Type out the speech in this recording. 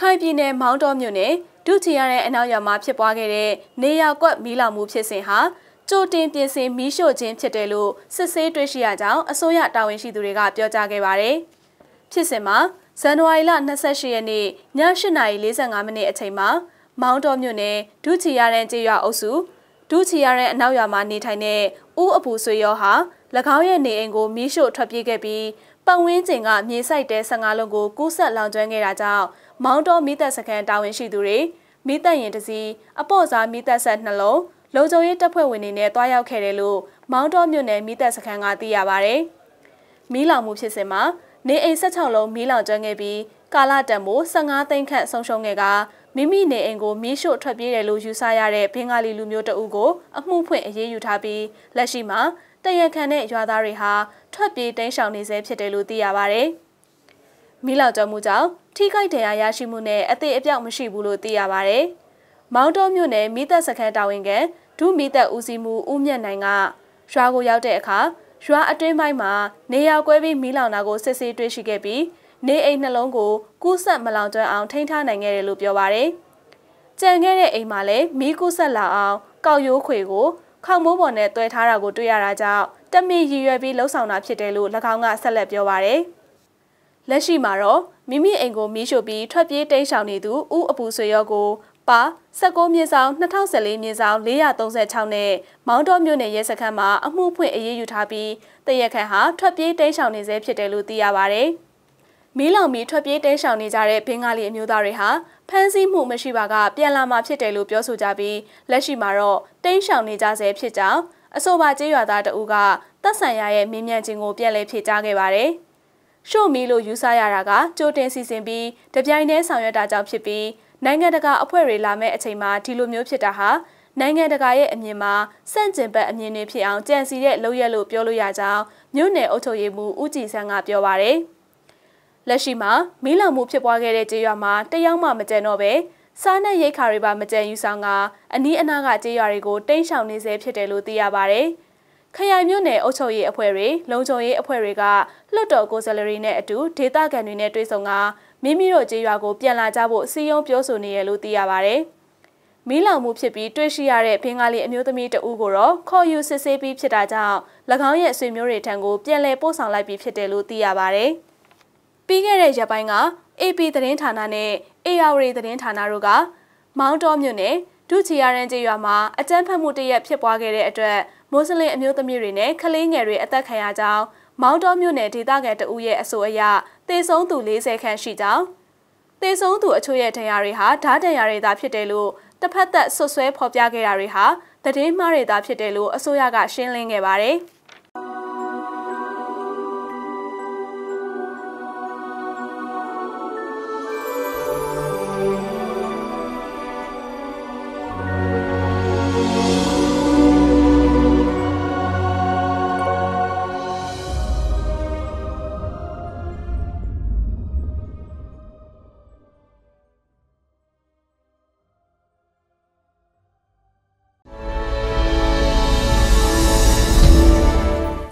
ခိုင်ပြည်နယ်မောင်းတော်မြို့နယ်ဒုချီရတဲ့အနောက်ရွာမှာဖြစ်ပွားခဲ့တဲ့နေရာကွက်မီးလောင်မှုဖြစ်စဉ်ဟာကြိုတင်ပြင်ဆင်မီးရှို့ခြင်းဖြစ်တယ်လို့စစ်ဆေးတွေ့ရှိရကြောင်းအစိုးရတာဝန်ရှိသူတွေကပြောကြားခဲ့ပါတယ်။ဖြစ်စဉ်မှာဇန်နဝါရီလ28ရက်နေ့ည8:45မိနစ်အချိန်မှာမောင်းတော်မြို့နယ်ဒုချီရတဲ့ကျေးရွာအုပ်စုဒုချီရတဲ့အနောက်ရွာမှာနေထိုင်တဲ့ဦးအပူဆွေရောဟာ၎င်းရဲ့နေအိမ်ကိုမီးရှို့ထွက်ပြေးခဲ့ပြီး ပတ်ဝန်းကျင်ကမြေဆိုင်တဲ15လုံးကိုကူးဆက်လောင်ကျွမ်းခဲ့တာကြောင့်မောင်းတော်မိသက်စခန်းတာဝန်ရှိသူတွေမိသက်ရင်တစီအပေါ့စားမိသက်ဆက်နှလုံးလုံခြုံရေးတပ်ဖွဲ့ဝင်တွေနဲ့တွားရောက်ခဲ့တယ်လို့မောင်းတော်မြို့နယ်မိသက်စခန်းကသိရပါဗျ။မီးလောင်မှုဖြစ်စဉ်မှာနေအိမ်16လုံးမီးလောင်ကျွမ်းခဲ့ပြီးကာလတန်မိုး15သိန်းခန့်ဆုံးရှုံးခဲ့ကမိမိနေအိမ်ကိုမီးရှို့ထွက်ပြေးတယ်လို့ယူဆရတဲ့ဘင်္ဂါလီလူမျိုးတအုပ်ကိုအမှုဖွင့်အရေးယူထားပြီးလက်ရှိမှာ တရခန်တဲ့ရွာသားတွေဟာထွက်ပြေးတိမ်းရှောင်နေဆဲဖြစ်တယ်လို့သိရပါဗျ။မီးလောင်ကျွမ်းမှုကြောင့်ထိခိုက်ဒဏ်ရာရရှိမှုနဲ့အသေးအပြောက်မရှိဘူးလို့သိရပါဗျ။မောင်းတော်မြို့နယ်မိသက်စခန်းတာဝန်ခံဒုမိသက်ဦးစီးမှုဦးမြတ်နိုင်ကရွာကိုရောက်တဲ့အခါရွာအတွင်းပိုင်းမှာနေရာကွဲပြီးမီးလောင်တာကိုစစ်ဆေးတွေ့ရှိခဲ့ပြီးနေအိမ်နှလုံးကိုကူးဆက်မလောင်ကျွမ်းအောင်ထိန်းထားနိုင်ခဲ့တယ်လို့ပြောပါရယ်။ကြံခဲ့တဲ့အိမ်မှာလည်းမီးကူးဆက်လာအောင်ကောက်ရိုးခွေကို ခေါမိုးပေါ်နဲ့တွဲထားတာကိုတွေ့ရတာကြောင့်တမင်ရည်ရွယ်ပြီးလှုပ်ဆောင်တာဖြစ်တယ်လို့၎င်းကဆက်လက်ပြောပါရယ်။လက်ရှိမှာတော့မိမိအိမ်ကိုမီးရှို့ပြီးထွက်ပြေးတိမ်းရှောင်နေသူဦးအပူဆွေရောကိုပါ19မြေဆောင်2014မြေဆောင်436နဲ့မောင်းတော်မြို့နယ်ရဲစခန်းမှာအမှုဖွင့်အရေးယူထားပြီးတရက်ခန့်ဟာထွက်ပြေးတိမ်းရှောင်နေဆဲဖြစ်တယ်လို့သိရပါဗျ။ မီးလောင်ပြီးထွက်ပြေးတိမ်းရှောင်နေကြတဲ့ဘင်္ဂါလီအမျိုးသားတွေဟာဖမ်းဆီးမှုမရှိပါကပြန်လာမှာဖြစ်တယ်လို့ပြောဆိုကြပြီးလက်ရှိမှာတော့တိမ်းရှောင်နေကြဆဲဖြစ်ကြောင်းအဆိုပါကျေးရွာသားတဦးကတပ်ဆိုင်ရာရဲ့မင်းမြန်ခြင်းကိုပြန်လည်ဖြေကြားခဲ့ပါတယ်။ရှို့မီလို့ယူဆရတာကကြိုတင်စီစဉ်ပြီးတပြိုင်တည်းဆောင်ရွက်တာကြောင့်ဖြစ်ပြီးနိုင်ငံတကာအဖွဲ့တွေလာမဲ့အချိန်မှာဒီလိုမျိုးဖြစ်တာဟာနိုင်ငံတကာရဲ့အမြင်မှာစန့်ကျင်ဘက်အမြင်တွေဖြစ်အောင်ကြံစီတဲ့လုပ်ရက်လို့ပြောလို့ရကြောင်းမြို့နယ်အုပ်ချုပ်ရေးမှူးဦးကြည်ဆန်းကပြောပါရယ် လက်ရှိမှာမီးလောင်မှုဖြစ်ပွားခဲ့တဲ့ကြေးရွာမှာတယောက်မှမကျန်တော့ပဲစားနပ်ရိက္ခာတွေပါမကြံယူဆောင်ကအနီးအနားကကြေးရွာတွေကိုတိမ်းရှောင်နေစေဖြစ်တယ်လို့သိရပါရယ်ခရိုင်မြို့နယ်အုပ်ချုပ်ရေးအဖွဲ့တွေလုံခြုံရေးအဖွဲ့တွေကလွှတ်တော်ကိုယ်စားလှယ်တွေနဲ့အတူဒေသခံတွေနဲ့တွေ့ဆုံကမိမိတို့ကြေးရွာကိုပြန်လာကြဖို့စီယုံပြောဆိုနေရလို့သိရပါဗျ။မီးလောင်မှုဖြစ်ပြီးတွေ့ရှိရတဲ့ဘင်္ဂါလီအမျိုးသမီးတဦးကိုတော့ခေါ်ယူစစ်ဆေးပြီးဖြစ်တာကြောင့်၎င်းရဲ့ဆွေမျိုးတွေထံကိုပြန်လည်ပို့ဆောင်လိုက်ပြီးဖြစ်တယ်လို့သိရပါဗျ။ ပြီးခဲ့တဲ့ရက်ပိုင်းက AP သတင်းဌာနနဲ့ AR သတင်းဌာနတို့ကမောင်းတော်မြို့နယ်ဒုချီရရန်ကျေးရွာမှာအကြမ်းဖက်မှုတရက်ဖြစ်ပွားခဲ့တဲ့အတွက်မွတ်စလင်အမျိုးသမီးတွေနဲ့ကလေးငယ်တွေအသက်ခံရကြောင်းမောင်းတော်မြို့နယ်ဒေသခံတဦးရဲ့အဆိုအရတေဆုံးသူ40ခန့်ရှိကြောင်းတေဆုံးသူအချို့ရဲ့ဒဏ်ရာတွေဟာဓာတ်ဒဏ်ရာတွေသာဖြစ်တယ်လို့တစ်ဖက်သက်ဆွဆွဲဖော်ပြခဲ့တာတွေဟာတည်င်းမှားတွေသာဖြစ်တယ်လို့အစိုးရကရှင်းလင်းခဲ့ပါတယ်။